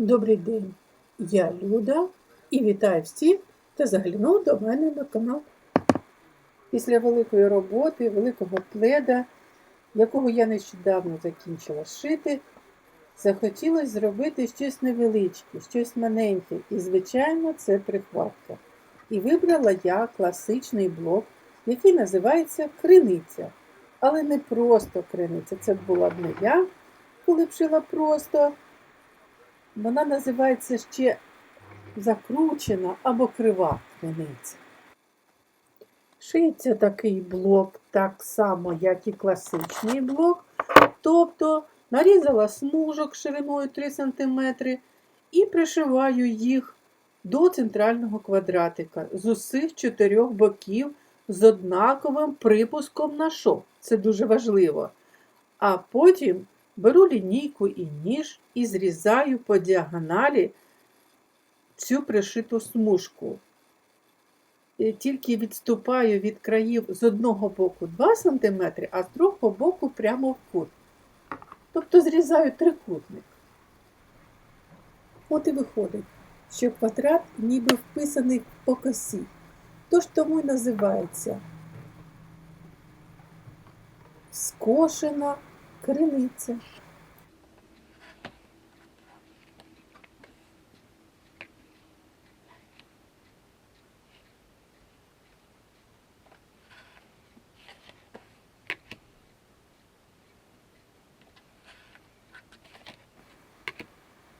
Добрий день, я Люда і вітаю всіх, хто заглянув до мене на канал. Після великої роботи, великого пледа, якого я нещодавно закінчила шити, захотілося зробити щось невеличке, щось маленьке, і, звичайно, це прихватка. І вибрала я класичний блок, який називається криниця. Але не просто криниця, це була б не я, коли б шила просто. Вона називається ще закручена або крива криниця. Шиється такий блок так само, як і класичний блок. Тобто нарізала смужок шириною 3 см і пришиваю їх до центрального квадратика з усіх чотирьох боків з однаковим припуском на шов. Це дуже важливо. А потім беру лінійку і ніж і зрізаю по діагоналі цю пришиту смужку. Тільки відступаю від країв з одного боку 2 см, а з другого боку прямо в кут. Тобто зрізаю трикутник. От і виходить, що квадрат ніби вписаний по косі. Тож тому й називається скошена криниця.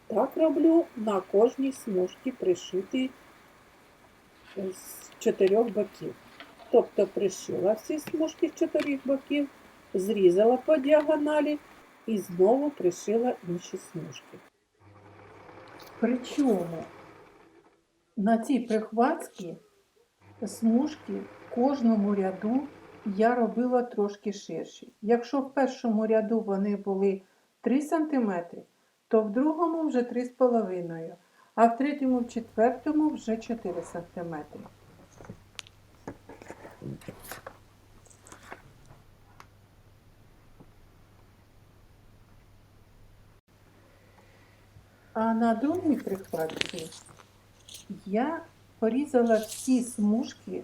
Так роблю на кожній смужці пришитий з чотирьох боків. Тобто пришила всі смужки з чотирьох боків, зрізала по діагоналі і знову пришила інші смужки. Причому на цій прихватці смужки в кожному ряду я робила трошки ширші. Якщо в першому ряду вони були 3 см, то в другому вже 3,5 а в третьому, в четвертому вже 4 см. А на другій прихватці я порізала всі смужки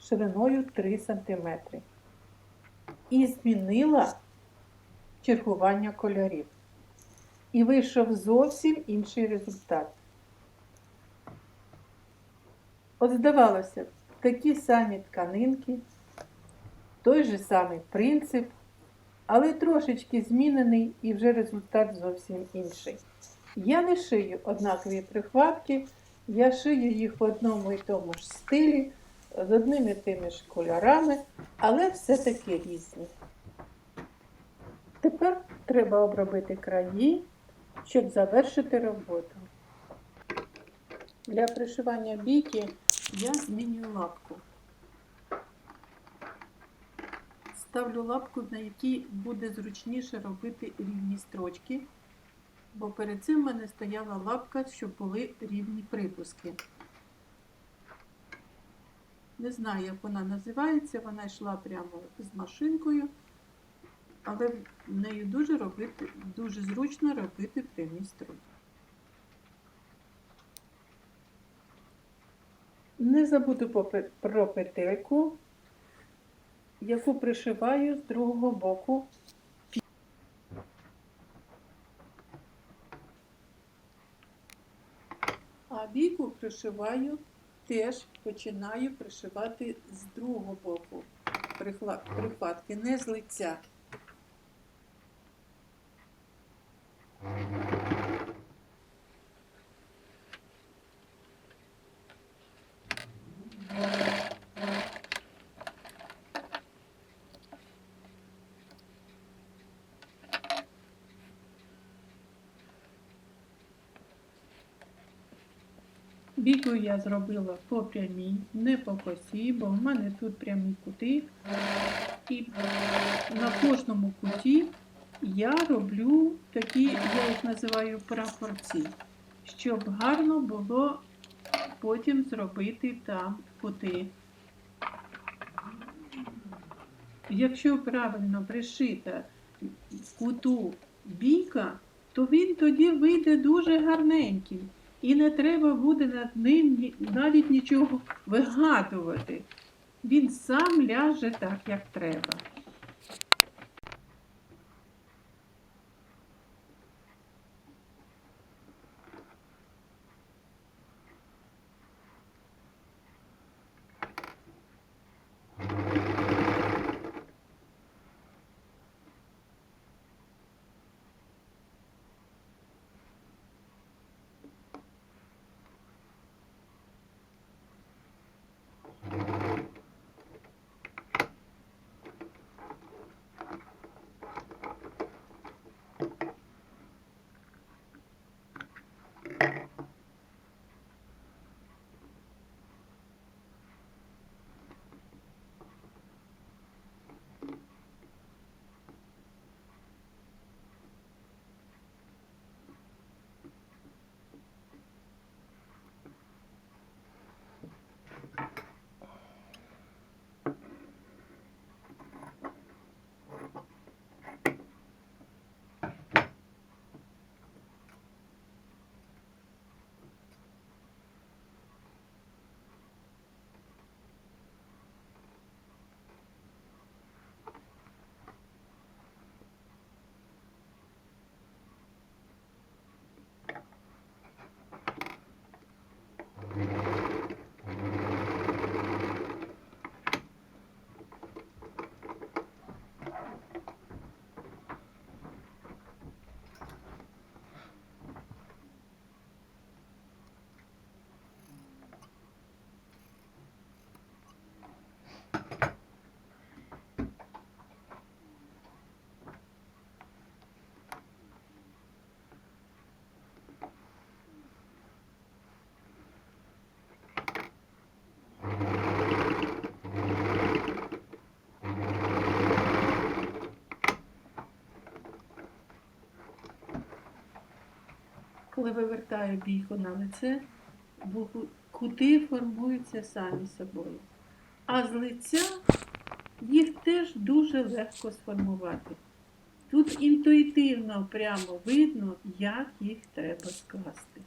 шириною 3 см і змінила чергування кольорів. І вийшов зовсім інший результат. От здавалося такі самі тканинки, той же самий принцип, але трошечки змінений і вже результат зовсім інший. Я не шию однакові прихватки, я шию їх в одному і тому ж стилі, з одними і тими ж кольорами, але все-таки різні. Тепер треба обробити краї, щоб завершити роботу. Для пришивання бійки я змінюю лапку. Ставлю лапку, на якій буде зручніше робити рівні строчки, бо перед цим в мене стояла лапка, щоб були рівні припуски. Не знаю, як вона називається, вона йшла прямо з машинкою, але в нею дуже робити, дуже зручно робити прямі строчки. Не забуду про петельку, яку пришиваю з другого боку. А бійку пришиваю, теж починаю пришивати з другого боку прихватки, не з лиця. Бійку я зробила по прямій, не по косі, бо в мене тут прямі кути. І на кожному куті я роблю такі, я їх називаю прапорці, щоб гарно було потім зробити там кути. Якщо правильно пришита куту бійка, то він тоді вийде дуже гарненьким. І не треба буде над ним навіть нічого вигадувати. Він сам ляже так, як треба. Коли вивертаю бійку на лице, бу- кути формуються самі собою. А з лиця їх теж дуже легко сформувати. Тут інтуїтивно прямо видно, як їх треба скласти.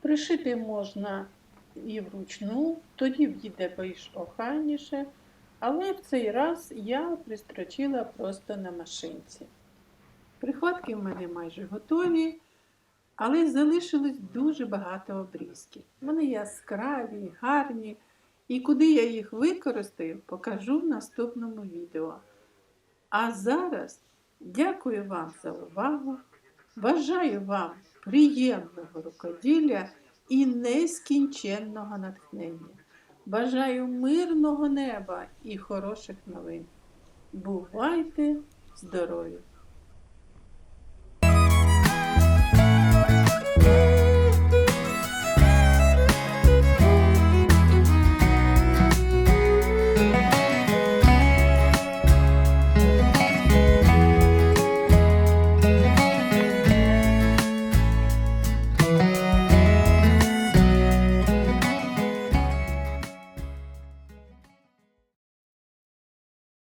Пришити можна і вручну, тоді в'їде більш охайніше, але в цей раз я пристрочила просто на машинці. Прихватки в мене майже готові, але залишилось дуже багато обрізків. Вони яскраві, гарні, і куди я їх використаю, покажу в наступному відео. А зараз дякую вам за увагу. Бажаю вам приємного рукоділля і нескінченного натхнення. Бажаю мирного неба і хороших новин. Бувайте здорові!